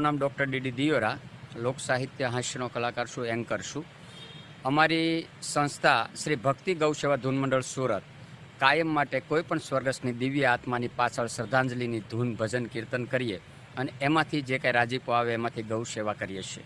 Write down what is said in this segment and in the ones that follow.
મારું નામ doctor DD Diyora, લોક સાહિત્ય હાસ્યનો કલાકાર છું, એન્કર છું. અમારી સંસ્થા શ્રી ભક્તિ ગૌસેવા ધૂન મંડળ સુરત કાયમ માટે કોઈ પણ સ્વર્ગસ્થની દિવ્ય આત્માની પાછળ શ્રદ્ધાંજલિની ધૂન ભજન કીર્તન કરીએ અને એમાંથી જે કાંઈ રાજીપો આવે એમાંથી ગૌ સેવા કરીએ છીએ.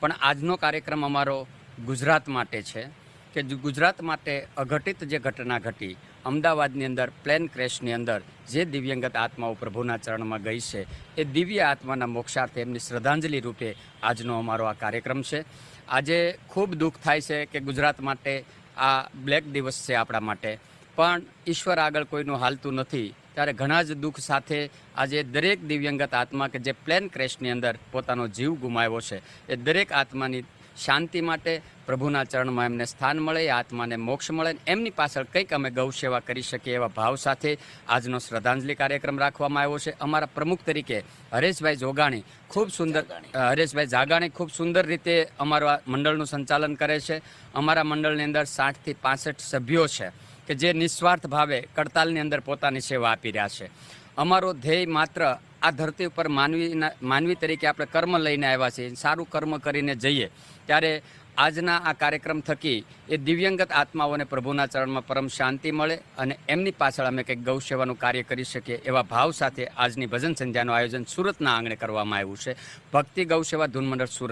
પણ આજનો કાર્યક્રમ અમારો ગુજરાત માટે છે. કે ગુજરાત માટે અઘટિત જે ઘટના ઘટી, અમદાવાદની અંદર પ્લેન ક્રેશની અંદર જે દિવ્યંગત આત્માઓ પ્રભુના ચરણમાં ગઈ છે, એ દિવ્ય આત્માના મોક્ષાર્થે એમની શ્રદ્ધાંજલિ રૂપે આજનો અમારો આ કાર્યક્રમ છે. આજે ખૂબ દુઃખ થાય છે કે ગુજરાત માટે આ બ્લેક દિવસ છે આપણા માટે. પણ ઈશ્વર આગળ કોઈનું હાલતું નથી, ત્યારે ઘણા જ દુઃખ સાથે આજે દરેક દિવ્યંગત આત્મા કે જે પ્લેન ક્રેશની અંદર પોતાનો જીવ ગુમાવ્યો છે, એ દરેક આત્માની શાંતિ માટે પ્રભુના ચરણમાં એમને સ્થાન મળે, આત્માને મોક્ષ મળે એમની પાછળ કંઈક અમે ગૌ સેવા કરી શકીએ એવા ભાવ સાથે આજનો શ્રદ્ધાંજલિ કાર્યક્રમ રાખવામાં આવ્યો છે. અમારા પ્રમુખ તરીકે હરેશભાઈ જોગાણી ખૂબ સુંદર હરેશભાઈ જાગાણી ખૂબ સુંદર રીતે અમારા મંડળનું સંચાલન કરે છે. અમારા મંડળની અંદર સાઠથી પાસઠ સભ્યો છે કે જે નિસ્વાર્થ ભાવે કડતાલની અંદર પોતાની સેવા આપી રહ્યા છે. અમારો ધ્યેય માત્ર આ ધરતી ઉપર માનવીના માનવી તરીકે આપણે કર્મ લઈને આવ્યા છીએ, સારું કર્મ કરીને જઈએ, ત્યારે આજના આ કાર્યક્રમ થકી એ દિવ્યંગત આત્માઓને પ્રભુના ચરણમાં પરમ શાંતિ મળે અને એમની પાછળ અમે કંઈક ગૌ સેવાનું કાર્ય કરી શકીએ એવા ભાવ સાથે આજની ભજન સંધ્યાનું આયોજન સુરતના આંગણે કરવામાં આવ્યું છે. ભક્તિ ગૌ સેવા ધૂન સુરત.